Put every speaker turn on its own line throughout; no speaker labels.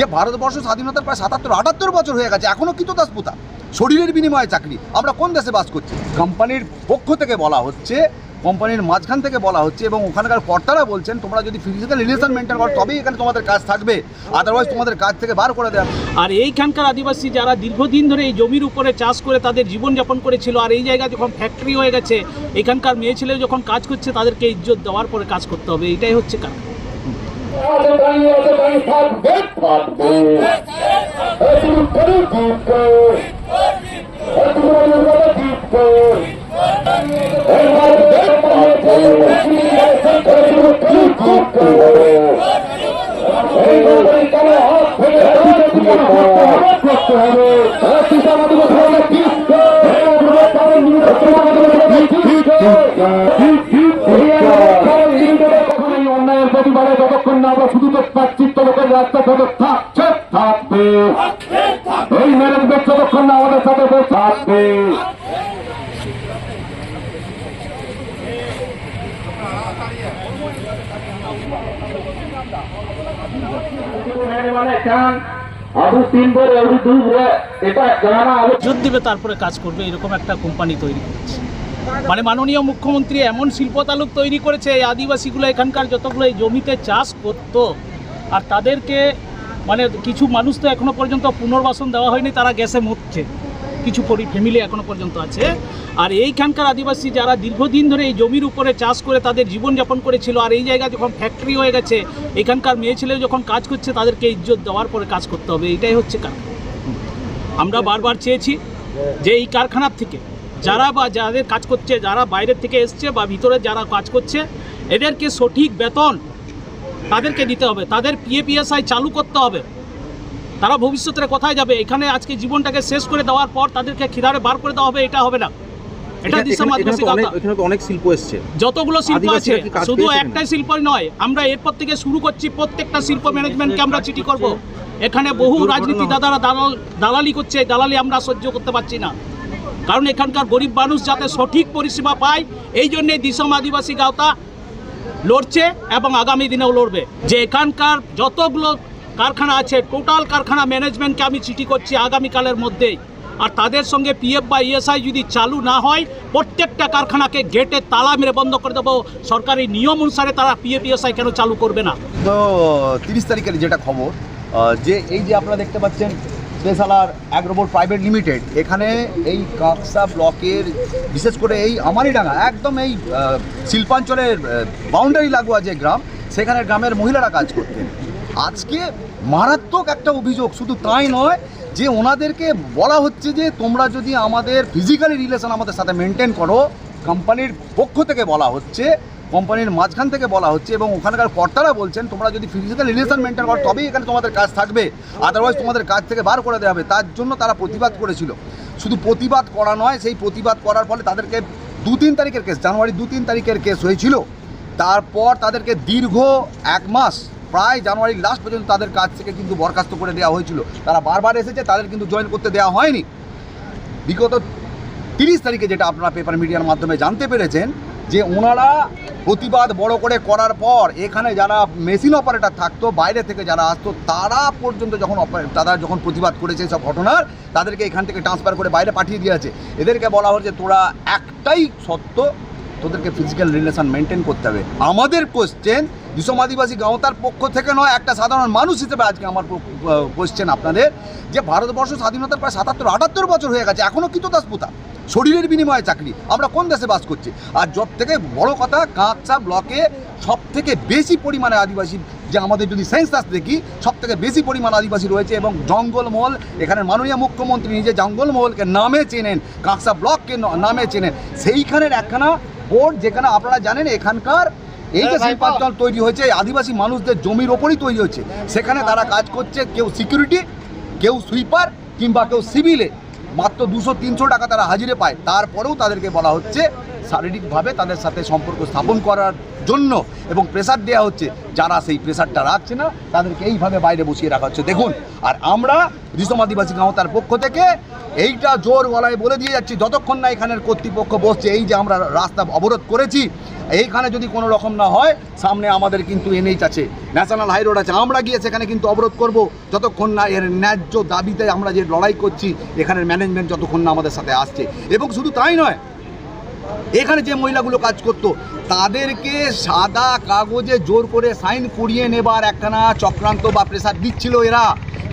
যে ভারতবর্ষ স্বাধীনতার প্রায় সাতাত্তর, আটাত্তর বছর হয়ে গেছে এখনও কিন্তু দাসপুতা শরীরের বিনিময়ে চাকরি। আমরা কোন দেশে বাস করছি? কোম্পানির পক্ষ থেকে বলা হচ্ছে, কোম্পানির মাঝখান থেকে বলা হচ্ছে এবং ওখানকার কর্তারা বলছেন, তোমরা যদি ফিজিক্যাল রিলেশন মেনটেন করো, তবেই এখানে তোমাদের কাজ থাকবে। আদারওয়াইজ তোমাদের কাজ থেকে বার করে দেওয়া
আর এইখানকার আদিবাসী যারা দীর্ঘদিন ধরে এই জমির উপরে চাষ করে তাদের জীবনযাপন করেছিল, আর এই জায়গা যখন ফ্যাক্টরি হয়ে গেছে, এখানকার মেয়ে ছেলে যখন কাজ করছে, তাদেরকে ইজ্জত দেওয়ার পরে কাজ করতে হবে। এটাই হচ্ছে কারণ।
অতটাই অতটাই থাকবে থাকবে এটি করে জিতবে হবে যতক্ষণ না আমরা শুধু তো পাচ্ছি ততক্ষণ রাস্তা পথে থাকছে, থাকবে। এই ম্যানেজমেন্ট যতক্ষণ না আমাদের সাথে থাকবে। জানা আলো
ইজ্জত দেবে, তারপরে কাজ করবে, এরকম একটা কোম্পানি তৈরি করেছে। মানে মাননীয় মুখ্যমন্ত্রী এমন শিল্প তালুক তৈরি করেছে, এই আদিবাসীগুলো এখানকার যতগুলো এই জমিতে চাষ করতো, আর তাদেরকে মানে কিছু মানুষ তো এখনও পর্যন্ত পুনর্বাসন দেওয়া হয়নি, তারা গ্যাসে মরছে। কিছু ফ্যামিলি এখনও পর্যন্ত আছে। আর এইখানকার আদিবাসী যারা দীর্ঘদিন ধরে এই জমির উপরে চাষ করে তাদের জীবনযাপন করেছিল, আর এই জায়গা যখন ফ্যাক্টরি হয়ে গেছে, এখানকার মেয়ে ছেলে যখন কাজ করছে, তাদেরকে ইজ্জত দেওয়ার পরে কাজ করতে হবে এটাই হচ্ছে কারণ আমরা বারবার চেয়েছি যে এই কারখানার থেকে যারা বা যাদের কাজ করছে যারা বাইরের থেকে এসছে বা ভিতরে যারা কাজ করছে এদেরকে সঠিক বেতন তাদেরকে দিতে হবে। তাদের পিএপিএসআই চালু করতে হবে। তারা ভবিষ্যতে কোথায় যাবে। এখানে আজকে জীবনটাকে শেষ করে দেওয়ার পর তাদেরকে খিদারে বার করে দেওয়া হবে এটা হবে না। এটা দিশা
অনেক শিল্প এসছে।
যতগুলো শিল্প আছে শুধু একটাই শিল্পই নয় আমরা এরপর থেকে শুরু করছি প্রত্যেকটা শিল্প ম্যানেজমেন্টকে আমরা চিঠি করব। এখানে বহু রাজনীতি দাদারা দালাল দালালি করছে দালালি আমরা সহ্য করতে পারছি না। কারণ এখানকার গরিব মানুষ যাতে সঠিক পরিষেবা পায়, এই জন্যে দিশম আদিবাসী গাওতা লড়ছে এবং আগামী দিনেও লড়বে। যে এখানকার যতগুলো কারখানা আছে টোটাল কারখানা ম্যানেজমেন্টকে আমি চিঠি করছি আগামীকালের মধ্যেই। আর তাদের সঙ্গে পিএফ বা ইএসআই যদি চালু না হয়, প্রত্যেকটা কারখানাকে গেটে তালা মেরে বন্ধ করে দেবো। সরকারি নিয়ম অনুসারে তারা পিএফ ইএসআই কেন চালু করবে না?
তো তিরিশ তারিখের যেটা খবর যে এই যে আপনারা দেখতে পাচ্ছেন স্পেশালার অ্যাগ্রোবোর্ড প্রাইভেট লিমিটেড, এখানে এই কাকসা ব্লকের, বিশেষ করে এই আমারিডাঙ্গা, একদম এই শিল্পাঞ্চলের বাউন্ডারি লাগোয়া যে গ্রাম, সেখানে গ্রামের মহিলারা কাজ করতেন। আজকে মারাত্মক একটা অভিযোগ, শুধু তাই নয় যে ওনাদেরকে বলা হচ্ছে যে তোমরা যদি আমাদের ফিজিক্যালি রিলেশন আমাদের সাথে মেনটেন করো কোম্পানির পক্ষ থেকে বলা হচ্ছে কোম্পানির মাঝখান থেকে বলা হচ্ছে এবং ওখানকার কর্তারা বলছেন, তোমরা যদি ফিজিক্যাল রিলেশন মেনটেন করো, তবেই এখানে তোমাদের কাজ থাকবে। আদারওয়াইজ তোমাদের কাজ থেকে বার করে দেওয়া হবে। তার জন্য তারা প্রতিবাদ করেছিল। শুধু প্রতিবাদ করা নয়, সেই প্রতিবাদ করার ফলে তাদেরকে দু তিন তারিখের কেস জানুয়ারি দু তিন তারিখের কেস হয়েছিল। তারপর তাদেরকে দীর্ঘ এক মাস, প্রায় জানুয়ারির লাস্ট পর্যন্ত তাদের কাজ থেকে কিন্তু বরখাস্ত করে দেওয়া হয়েছিল। তারা বারবার এসেছে, তাদের কিন্তু জয়েন করতে দেওয়া হয়নি। বিগত তিরিশ তারিখে যেটা আপনারা পেপার মিডিয়ার মাধ্যমে জানতে পেরেছেন যে ওনারা প্রতিবাদ বড় করে করার পর এখানে যারা মেশিন অপারেটর থাকতো, বাইরে থেকে যারা আসতো, তারা পর্যন্ত যখন তারা যখন প্রতিবাদ করেছে সব ঘটনার, তাদেরকে এখান থেকে ট্রান্সফার করে বাইরে পাঠিয়ে দিয়েছে। এদেরকে বলা হচ্ছে তোরা একটাই সত্য, তোদেরকে ফিজিক্যাল রিলেশন মেনটেন করতে হবে। আমাদের কোশ্চেন বিষম আদিবাসী গাঁওতার পক্ষ থেকে নয়, একটা সাধারণ মানুষ হিসেবে আজকে আমার কোশ্চেন আপনাদের, যে ভারতবর্ষ স্বাধীনতার প্রায় সাতাত্তর, আটাত্তর বছর হয়ে গেছে এখনও কিন্তু দাসপুতা শরীরের বিনিময়ে চাকরি, আমরা কোন দেশে বাস করছি? আর সব থেকে বড় কথা কাঁকসা ব্লকে সব থেকে বেশি পরিমাণে আদিবাসী, যে আমাদের যদি সেন্সাস দেখি সব থেকে বেশি পরিমাণ আদিবাসী রয়েছে এবং জঙ্গলমহল, এখানে মাননীয় মুখ্যমন্ত্রী নিজে জঙ্গলমহলকে নামে চেনেন কাঁকসা ব্লককে নামে চেনেন, সেইখানের একখানা বোর্ড যেখানে আপনারা জানেন, এখানকার এই যে শিল্পাঞ্চল তৈরি হয়েছে আদিবাসী মানুষদের জমির ওপরই তৈরি হচ্ছে সেখানে তারা কাজ করছে কেউ সিকিউরিটি কেউ সুইপার কিংবা কেউ সিভিলে। মাত্র দুশো তিনশো টাকা তারা হাজিরে পায়। তারপরেও তাদেরকে বলা হচ্ছে শারীরিকভাবে তাদের সাথে সম্পর্ক স্থাপন করার জন্য এবং প্রেসার দেওয়া হচ্ছে। যারা সেই প্রেশারটা রাখছে না তাদেরকে এইভাবে বাইরে বসিয়ে রাখা হচ্ছে। দেখুন আর আমরা রিসম আদিবাসী গাঁওতার পক্ষ থেকে এইটা জোর গলায় বলে দিয়ে যাচ্ছি যতক্ষণ না এখানের কর্তৃপক্ষ বসছে এই যে আমরা রাস্তা অবরোধ করেছি এইখানে যদি কোনো রকম না হয়, সামনে আমাদের কিন্তু এনএইচ আছে। ন্যাশনাল হাইরোড আছে। আমরা গিয়ে সেখানে কিন্তু অবরোধ করব। যতক্ষণ না এর ন্যায্য দাবিতে আমরা যে লড়াই করছি, এখানের ম্যানেজমেন্ট যতক্ষণ না আমাদের সাথে আসছে। এবং শুধু তাই নয়, এখানে যে মহিলাগুলো কাজ করতো, তাদেরকে সাদা কাগজে জোর করে সাইন করিয়ে নেবার একখানা চক্রান্ত বা প্রেসার দিচ্ছিল এরা।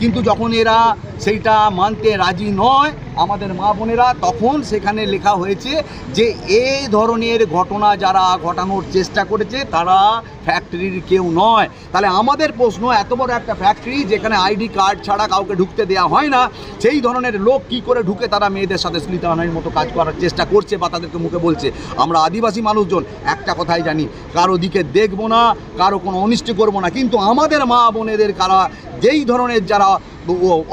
কিন্তু যখন এরা সেইটা মানতে রাজি নয়। আমাদের মা বোনেরা তখন সেখানে লেখা হয়েছে যে, এই ধরনের ঘটনা যারা ঘটানোর চেষ্টা করেছে, তারা ফ্যাক্টরির কেউ নয়। তাহলে আমাদের প্রশ্ন, এত বড় একটা ফ্যাক্টরি যেখানে আইডি কার্ড ছাড়া কাউকে ঢুকতে দেওয়া হয় না, সেই ধরনের লোক কি করে ঢুকে তারা মেয়েদের সাথে স্মৃতায়নের মতো কাজ করার চেষ্টা করছে বা তাদেরকে মুখে বলছে? আমরা আদিবাসী মানুষজন, একটা কথাই জানি, কারও দিকে দেখব না, কারও কোনো অনিষ্ট করব না। কিন্তু আমাদের মা বোনেদের, কারা যেই ধরনের যারা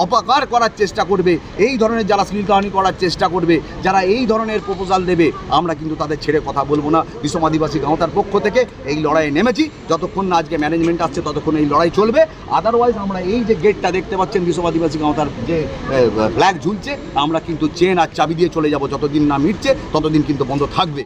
অপকার করার চেষ্টা করবে, এই ধরনের যারা শ্লীলতাহানি করার চেষ্টা করবে, যারা এই ধরনের প্রপোজাল দেবে, আমরা কিন্তু তাদের ছেড়ে কথা বলব না। বিশ্বম আদিবাসী গাঁওতার পক্ষ থেকে এই লড়াইয়ে নেমেছি। যতক্ষণ না আজকে ম্যানেজমেন্ট আসছে, ততক্ষণ এই লড়াই চলবে। আদারওয়াইজ আমরা এই যে গেটটা দেখতে পাচ্ছেন বিশ্বম আদিবাসী গাঁওতার যে ফ্ল্যাগ ঝুলছে, আমরা কিন্তু চেন আর চাবি দিয়ে চলে যাব। যতদিন না মিটছে, ততদিন কিন্তু বন্ধ থাকবে।